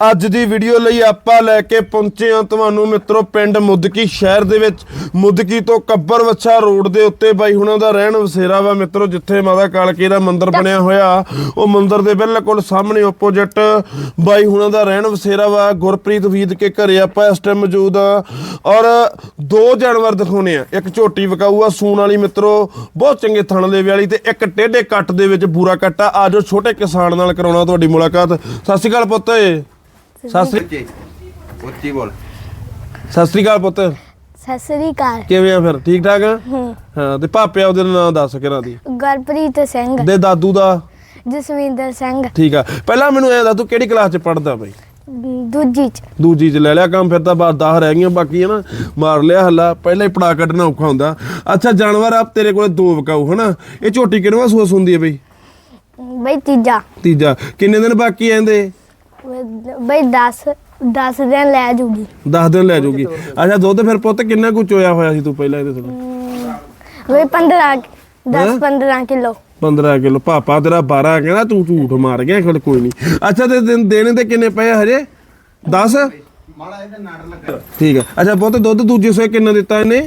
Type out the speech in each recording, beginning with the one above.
ਅੱਜ ਦੀ ਵੀਡੀਓ ਲਈ ਆਪਾਂ ਲੈ ਕੇ ਪਹੁੰਚੇ ਹਾਂ ਤੁਹਾਨੂੰ ਮਿੱਤਰੋ ਪਿੰਡ ਮੁੱਦਕੀ ਸ਼ਹਿਰ ਦੇ ਵਿੱਚ। ਮੁੱਦਕੀ ਤੋਂ ਕੱਬਰ ਵੱਛਾ ਰੋਡ ਦੇ ਉੱਤੇ ਬਾਈ ਹੁਣਾਂ ਦਾ ਰਹਿਣ ਵਸੇਰਾ ਵਾ ਮਿੱਤਰੋ ਜਿੱਥੇ ਮਾਤਾ ਕਾਲਕੀ ਦਾ ਮੰਦਿਰ ਬਣਿਆ ਹੋਇਆ। ਉਹ ਮੰਦਿਰ ਦੇ ਬਿਲਕੁਲ ਸਾਹਮਣੇ ਆਪੋਜੀਟ ਬਾਈ ਹੁਣਾਂ ਦਾ ਰਹਿਣ ਵਸੇਰਾ ਵਾ। ਗੁਰਪ੍ਰੀਤ ਵੀਦ ਕੇ ਘਰੇ ਆਪਾਂ ਇਸ ਟਾਈਮ ਮੌਜੂਦ ਆ ਔਰ ਦੋ ਜਾਨਵਰ ਦਿਖਾਉਣੇ ਆ ਇੱਕ ਝੋਟੀ ਵਿਕਾਊ ਆ ਸੂਣ ਵਾਲੀ ਮਿੱਤਰੋ ਬਹੁਤ ਚੰਗੇ ਥਣ ਦੇ ਵਾਲੀ ਤੇ ਇੱਕ ਟੇਢੇ ਕੱਟ ਦੇ ਵਿੱਚ ਬੂਰਾ ਕੱਟ। ਆ ਆਜੋ ਛੋਟੇ ਕਿਸਾਨ ਨਾਲ ਕਰਾਉਣਾ ਤੁਹਾਡੀ ਮੁਲਾਕਾਤ। ਸਤਿ ਸ਼੍ਰੀ ਅਕਾਲ ਪੁੱਤ। ਸਤਿ ਸ਼੍ਰੀ ਉੱਚੀ ਉੱਚੀ ਬੋਲ। ਸਤਿ ਸ਼੍ਰੀ ਅਕਾਲ ਪੁੱਤ। ਸਤਿ ਸ੍ਰੀ ਅਕਾਲ। ਕਿਵੇਂ ਆ ਫਿਰ? ਠੀਕ ਠਾਕ? ਹਾਂ। ਤੇ ਪਾਪਿਆ ਉਹਦੇ ਨਾਂ ਦੱਸ ਕਿਹਨਾਂ ਦੀ? ਗੁਰਪ੍ਰੀਤ ਸਿੰਘ। ਦੇ ਦਾਦੂ ਦਾ? ਜਸਵਿੰਦਰ ਸਿੰਘ। ਠੀਕ ਆ। ਪਹਿਲਾਂ ਮੈਨੂੰ ਇਹ ਦੱਸ ਤੂੰ ਕਿਹੜੀ ਕਲਾਸ ਚ ਪੜਦਾ ਬਈ? ਦੂਜੀ ਚ। ਦੂਜੀ ਚ ਲੈ ਲਿਆ ਕੰਮ ਫਿਰ ਤਾਂ ਬਾਅਦ 10 ਰਹਿ ਗਈਆਂ ਬਾਕੀ ਹੈ ਨਾ ਮਾਰ ਲਿਆ ਹੱਲਾ। ਪਹਿਲਾਂ ਹੀ ਪੜਾ ਕੱਢਣਾ ਔਖਾ ਹੁੰਦਾ। ਅੱਛਾ ਜਾਨਵਰ ਆ ਤੇਰੇ ਕੋਲੇ ਦੋ ਵਿਕਾਊ ਹਨਾ? ਇਹ ਝੋਟੀ ਕਿਹਨਵਾ ਸੂਸ ਹੁੰਦੀ ਹੈ ਬਈ? ਬਈ ਤੀਜਾ। ਤੀਜਾ। ਕਿੰਨੇ ਦਿਨ ਬਾਕੀ ਆਂਦੇ ਬਈ 10 10 ਦਿਨ ਲੈ ਜੂਗੀ। 10 ਦਿਨ ਲੈ ਜਾਊਗੀ ਅੱਛਾ ਦੁੱਧ ਫਿਰ ਪੁੱਤ ਕਿੰਨਾ ਕੁ ਚੋਇਆ ਹੋਇਆ ਸੀ ਤੂੰ ਪਹਿਲਾਂ ਇਹਦੇ ਤੋਂ ਬਈ 15 10 15 ਕਿਲੋ। 15 ਕਿਲੋ। ਪਾਪਾ ਤੇਰਾ 12 ਕਹਿੰਦਾ ਤੂੰ ਝੂਠ ਮਾਰ ਗਿਆ ਖੜ ਕੋਈ ਨਹੀਂ ਅੱਛਾ ਤੇ ਦਿਨ ਦੇਣੇ ਤੇ ਕਿੰਨੇ ਪਏ ਆ ਹਜੇ? 10 ਮਾੜਾ ਇਹਦਾ ਨਾੜ ਲੱਗਾ ਠੀਕ ਆ। ਅੱਛਾ ਪੁੱਤ ਦੁੱਧ ਦੂਜੇ ਸੋਏ ਕਿੰਨਾ ਦਿੱਤਾ ਇਹਨੇ?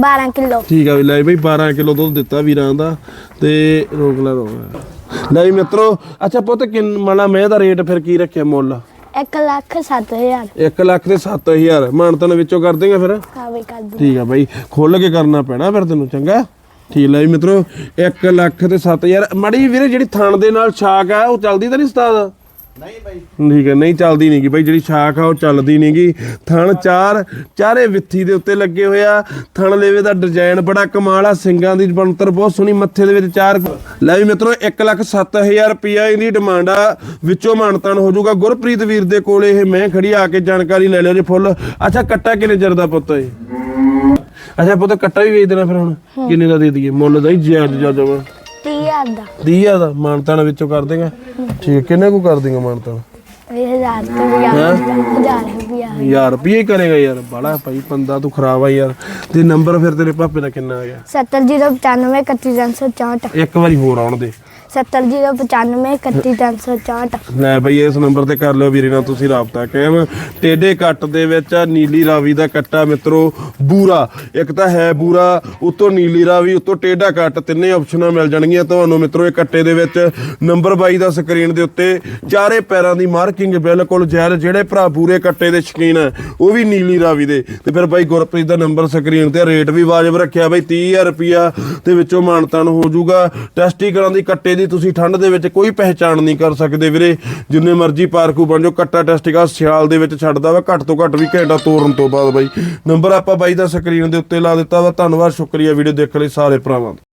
12 ਕਿਲੋ। ਠੀਕ ਆ ਵੀ ਲੈ ਬਈ 12 ਕਿਲੋ ਦੁੱਧ ਦਿੱਤਾ ਵੀਰਾਂ ਦਾ। ਤੇ ਰੋਕ ਲੈ ਰੋਕ ਲੈ। ਵੀ ਮਿੱਤਰੋ ਅੱਛਾ ਪੁੱਤ ਕਿੰਨ ਮਾਣਾ ਮੈਂ ਦਾ ਰੇਟ ਫਿਰ ਕੀ ਰੱਖਿਆ ਮੁੱਲ? 1 ਲੱਖ 7000 1 ਲੱਖ ਤੇ 7000 ਮਾਨਤਨ ਵਿੱਚੋਂ ਕਰ ਦੇਗਾ ਫਿਰ? ਹਾਂ ਬਈ ਕਰ ਦੂੰ ਠੀਕ ਆ ਬਾਈ ਖੁੱਲ ਕੇ ਕਰਨਾ ਪੈਣਾ ਫਿਰ ਤੈਨੂੰ ਚੰਗਾ? ਠੀਕ ਲੈ ਮਿੱਤਰੋ 1 ਲੱਖ ਤੇ 7000 ਮੜੀ ਵੀਰੇ ਜਿਹੜੀ ਥਣ ਦੇ ਨਾਲ ਛਾਕ ਆ ਉਹ ਚੱਲਦੀ ਤਾਂ ਨਹੀਂ ਉਸਤਾਦ? ਨਹੀਂ ਬਾਈ। ਠੀਕ ਹੈ ਨਹੀਂ ਚੱਲਦੀ ਨਹੀਂਗੀ ਬਾਈ ਜਿਹੜੀ ਸ਼ਾਖ ਆ ਉਹ ਚੱਲਦੀ ਨਹੀਂਗੀ ਥਣ ਚਾਰ ਚਾਰੇ ਵਿੱਥੀ ਦੇ ਉੱਤੇ ਲੱਗੇ ਹੋਇਆ ਥਣ ਲੇਵੇ ਦਾ ਡਿਜ਼ਾਈਨ ਬੜਾ ਕਮਾਲ ਆ ਸਿੰਗਾਂ ਦੀ ਬਣਤਰ ਬਹੁਤ ਸੋਹਣੀ ਮੱਥੇ ਦੇ ਵਿੱਚ ਚਾਰ ਲੈ ਵੀ ਮਿੱਤਰੋ 1,70,000 ਰੁਪਿਆ ਇਹਦੀ ਡਿਮਾਂਡ ਆ। ਵਿੱਚੋਂ ਮਾਨਤਾਨ ਹੋ ਜਾਊਗਾ। ਗੁਰਪ੍ਰੀਤ ਵੀਰ ਦੇ ਕੋਲ ਇਹ ਮੈਂ ਖੜੀ ਆ ਕੇ ਜਾਣਕਾਰੀ ਲੈ ਲਿਓ ਜੇ ਫੁੱਲ। ਅੱਛਾ ਕੱਟਾ ਕਿੰਨੇ ਚਿਰ ਦਾ ਪੁੱਤ ਏ ਅੱਛਾ ਪੁੱਤ ਕੱਟਾ ਵੀ ਵੇਚ ਦੇਣਾ ਫਿਰ ਹੁਣ। ਕਿੰਨੇ ਦਾ ਦੇ ਦਈਏ? ਮੁੱਲ ਦਾ ਹੀ ਜਾਇਜ਼ ਜਾ ਜਾਵਾਂ 30000 ਦਾ। 30000 ਦਾ? ਮਾਨਤਾਨ ਵਿੱਚੋਂ ਕਰ ਦੇਗਾ? ਠੀਕ ਕਿੰਨੇ ਕੁ ਕਰ ਦੇਗਾ ਮਾਨਤਾਨ ਇਹ 1000 ਰੁਪਇਆ 1000 ਰੁਪਇਆ ਯਾਰ ਰੁਪਏ ਕਰੇਗਾ ਯਾਰ ਬੜਾ ਭਾਈ ਬੰਦਾ ਤੂੰ ਖਰਾਬ ਆ ਯਾਰ। ਤੇ ਨੰਬਰ ਫਿਰ ਤੇਰੇ ਪਾਪੇ ਦਾ ਕਿੰਨਾ ਆ ਗਿਆ? 70095 31364 ਇੱਕ ਵਾਰੀ ਹੋਰ ਆਉਣ ਦੇ। 70095 31364 ਲੈ ਬਈ, ਇਸ ਨੰਬਰ ਤੇ ਕਰ ਲਿਓ ਵੀਰੇ ਨਾਲ ਤੁਸੀਂ ਰਾਬਤਾ ਕਾਇਮ। ਟੇਡੇ ਕੱਟ ਦੇ ਵਿੱਚ ਆ ਨੀਲੀ ਰਾਵੀ ਦਾ ਕੱਟਾ ਮਿੱਤਰੋ, ਬੂਰਾ। ਇੱਕ ਤਾਂ ਹੈ ਬੂਰਾ, ਉਤੋਂ ਨੀਲੀ ਰਾਵੀ, ਉਤੋਂ ਟੇਡਾ ਕੱਟ। ਤਿੰਨੇ ਆਪਸ਼ਨਾਂ ਮਿਲ ਜਾਣਗੀਆਂ ਤੁਹਾਨੂੰ ਮਿੱਤਰੋ ਇਹ ਕੱਟੇ ਦੇ ਵਿੱਚ। ਨੰਬਰ 22 ਦਾ ਸਕਰੀਨ ਦੇ ਉੱਤੇ ਚਾਰੇ ਪੈਰਾਂ ਦੀ ਮਾਰਕਿੰਗ ਬਿਲਕੁਲ ਜੈਲ ਜਿਹੜੇ ਭਰਾ ਪੂਰੇ ਕੱਟੇ ਦੇ ਸ਼ਕੀਨ ਆ, ਉਹ ਵੀ ਨੀਲੀ ਰਾਵੀ ਦੇ। ਤੇ ਫਿਰ ਬਾਈ ਗੁਰਪ੍ਰੀਤ ਦਾ ਨੰਬਰ ਸਕਰੀਨ ਤੇ ਰੇਟ ਵੀ ਵਾਜਬ ਰੱਖਿਆ ਬਾਈ 30000 ਰੁਪਿਆ ਤੇ ਵਿੱਚੋਂ ਮਾਨਤਾਨ ਹੋ ਜਾਊਗਾ। ਟੈਸਟੀਕਲਾਂ ਦੀ ਕੱਟੇ ਦੀ ਤੁਸੀਂ ਠੰਡ ਦੇ ਵਿੱਚ ਕੋਈ ਪਹਿਚਾਣ ਨਹੀਂ ਕਰ ਸਕਦੇ ਵੀਰੇ। ਜਿੰਨੇ ਮਰਜ਼ੀ ਪਾਰਕੂ ਬਣ ਜਾਓ, ਕੱਟਾ ਟੈਸਟਿਕਾ ਸਿਆਲ ਦੇ ਵਿੱਚ ਛੱਡਦਾ ਵਾ, ਘੱਟ ਤੋਂ ਘੱਟ ਵੀ ਘੰਟਾ ਤੋਰਨ ਤੋਂ ਬਾਅਦ ਬਾਈ। ਨੰਬਰ ਆਪਾਂ ਬਾਈ ਦਾ ਸਕਰੀਨ ਦੇ ਉੱਤੇ ਲਾ ਦਿੱਤਾ ਵਾ। ਧੰਨਵਾਦ, ਸ਼ੁਕਰੀਆ ਵੀਡੀਓ ਦੇਖਣ ਲਈ ਸਾਰੇ ਭਰਾਵਾਂ ਦਾ।